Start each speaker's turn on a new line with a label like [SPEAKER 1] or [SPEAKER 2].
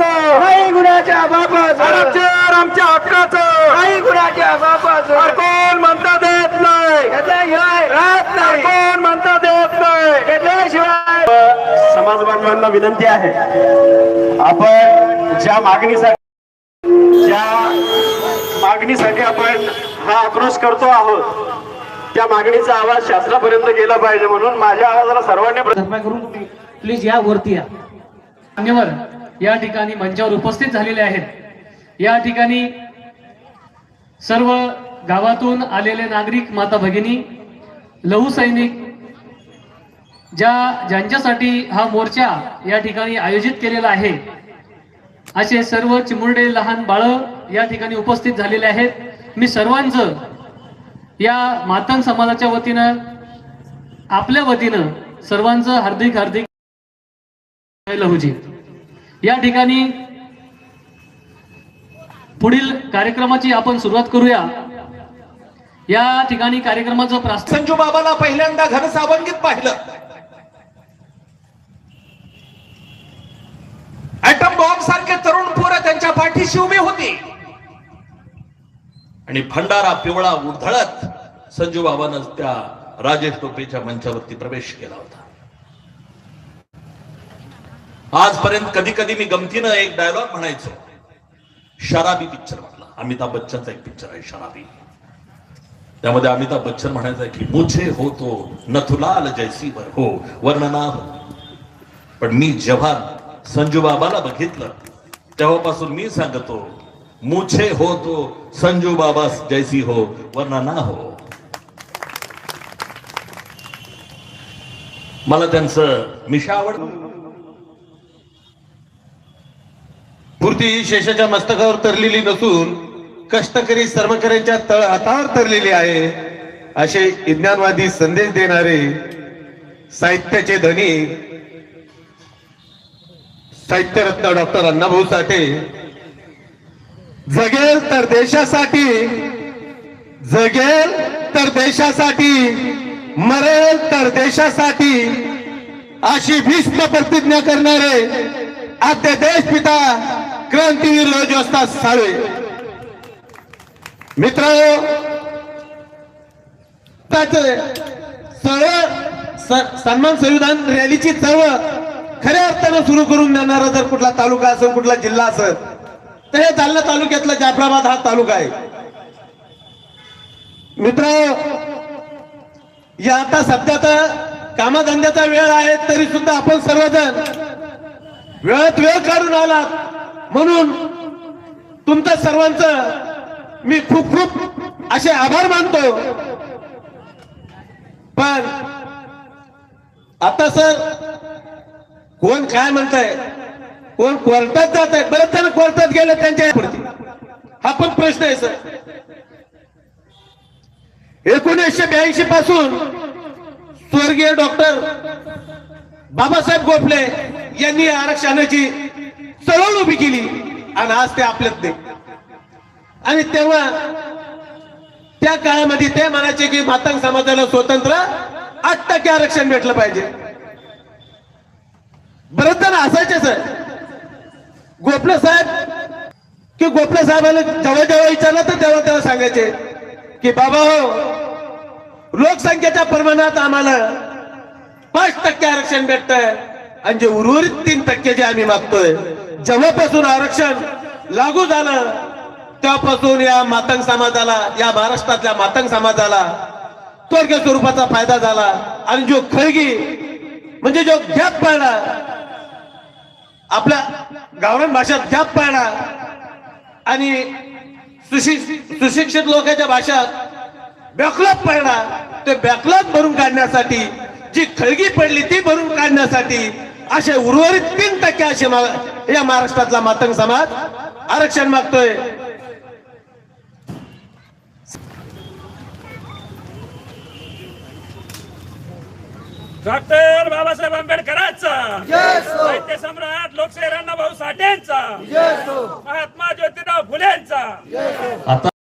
[SPEAKER 1] हक्काचं
[SPEAKER 2] काही गुन्ह्याच्या बाबत
[SPEAKER 1] आरक्षण आमच्या हक्काचं
[SPEAKER 2] काही गुन्ह्याच्या
[SPEAKER 1] अरे कोण म्हणता देत नाही.
[SPEAKER 2] घेतल्याशिवाय राहत
[SPEAKER 1] अरे
[SPEAKER 2] नाही
[SPEAKER 1] कोण म्हणता देत नाही.
[SPEAKER 2] घेतल्याशिवाय
[SPEAKER 1] समाज बांधवांना विनंती आहे. आपण ज्या मागणीसाठी ज्या मागणीसाठी आपण हा आक्रोश करतो आहोत त्या मागणीचा आवाज शासनापर्यंत गेला पाहिजे म्हणून माझ्या आवाजाला सर्वांनी
[SPEAKER 3] करून प्लीज या वरती या. मान्यवर या ठिकाणी मंचावर उपस्थित झालेले आहेत. या ठिकाणी सर्व गावातून आलेले नागरिक माता भगिनी लहू सैनिक ज्या ज्यांच्यासाठी हा मोर्चा या ठिकाणी आयोजित केलेला आहे असे सर्व चिमुरडे लहान बाळ या ठिकाणी उपस्थित झालेले आहेत. मी सर्वांचं या मातंग समाजाच्या वतीनं आपल्या वतीनं सर्वांचं हार्दिक हार्दिक लहूजी. या ठिकाणी पुढील कार्यक्रमाची आपण सुरुवात करूया. या ठिकाणी कार्यक्रमाचं प्रास्ताव
[SPEAKER 4] संजू बाबाला पहिल्यांदा घनसावंगीत पाहिलं. ऍटम बॉम्ब सारखे तरुण पोरं त्यांच्या पाठीशी उभी होती. आणि भंडारा पिवळा उधळत संजू बाबानं त्या राजेश टोपेच्या मंचावरती प्रवेश केला होता. आजपर्यंत कधी कधी मी गमतीनं एक डायलॉग म्हणायचो. शराबी पिक्चर म्हटला अमिताभ बच्चनचा एक पिक्चर आहे शराबी. त्यामध्ये अमिताभ बच्चन म्हणायचं की मुझे हो तो नथुलाल जैसी वर हो वर्णना हो. पण मी जेव्हा संजू बाबाला बघितलं तेव्हापासून मी सांगतो मुझे हो तो संजू बाबा जैसी हो वर्णना हो. मला त्यांचं मिशा आवडतं
[SPEAKER 5] मूर्ती ही शेषाच्या मस्तकावर तरलेली नसून कष्टकरी श्रमकऱ्यांच्या तळ हातावर तरलेली आहे. असे विज्ञानवादी संदेश देणारे साहित्याचे धनी साहित्यरत्न डॉक्टर अण्णाभाऊ साठे जगेल तर देशासाठी जगेल तर देशासाठी मरेल तर देशासाठी अशी भीष्म प्रतिज्ञा करणारे आद्य देशपिता क्रांतीवीर रोजोस्ता साळवे मित्र सन्मान संविधान रॅलीची चळवळ खऱ्या अर्थानं सुरू करून देणारा जर कुठला तालुका असेल कुठला जिल्हा असेल तर हे जालना तालुक्यातला जाफराबाद हा तालुका आहे. मित्र या आता सध्या तर कामधंद्याचा वेळ आहे तरी सुद्धा आपण सर्वजण वेळात वेळ काढून आलात. म्हणून तुमचं सर्वांचं मी खूप खूप असे आभार मानतो. पण आता सर कोण काय म्हणताय? कोण कोर्टात जात आहे बरेच जण कोर्टात गेले त्यांच्या हा पण प्रश्न आहे सर. एकोणीसशे ब्याऐंशी पासून स्वर्गीय डॉक्टर बाबासाहेब गोखले यांनी आरक्षणाची चळवळ उभी केली. आणि आज ते आपल्यात नाही आणि तेव्हा त्या काळामध्ये ते म्हणायचे की मातंग समाजाला स्वतंत्र आठ टक्के आरक्षण भेटलं पाहिजे. बरंच जण असायचे सर. गोपले साहेब की गोपले साहेबांना जेव्हा जेव्हा विचारलं तर तेव्हा तेव्हा सांगायचे की बाबा हो लोकसंख्येच्या प्रमाणात आम्हाला पाच टक्के आरक्षण भेटतंय आणि जे उर्वरित तीन टक्के जे आम्ही मागतोय जेव्हापासून आरक्षण लागू झालं तेव्हापासून या मातंग समाजाला या महाराष्ट्रातल्या मातंग समाजाला स्वर्गीय स्वरूपाचा फायदा झाला. आणि जो खळगी म्हणजे जो गॅप पडला आपल्या गावरान भाषेत गॅप पाळणा आणि सुशिक्षित सुशिक्षित लोकांच्या भाषेत बॅकलॉग पडला ते बॅकलॉग भरून काढण्यासाठी जी खळगी पडली ती भरून काढण्यासाठी असे उर्वरित तीन टक्के असे या महाराष्ट्रातला मातंग समाज आरक्षण मागतोय.
[SPEAKER 6] डॉक्टर बाबासाहेब आंबेडकरांचा साहित्य सम्राट लोकशाही भाऊ साठेंचा महात्मा ज्योतिराव फुलेंचा.
[SPEAKER 3] आता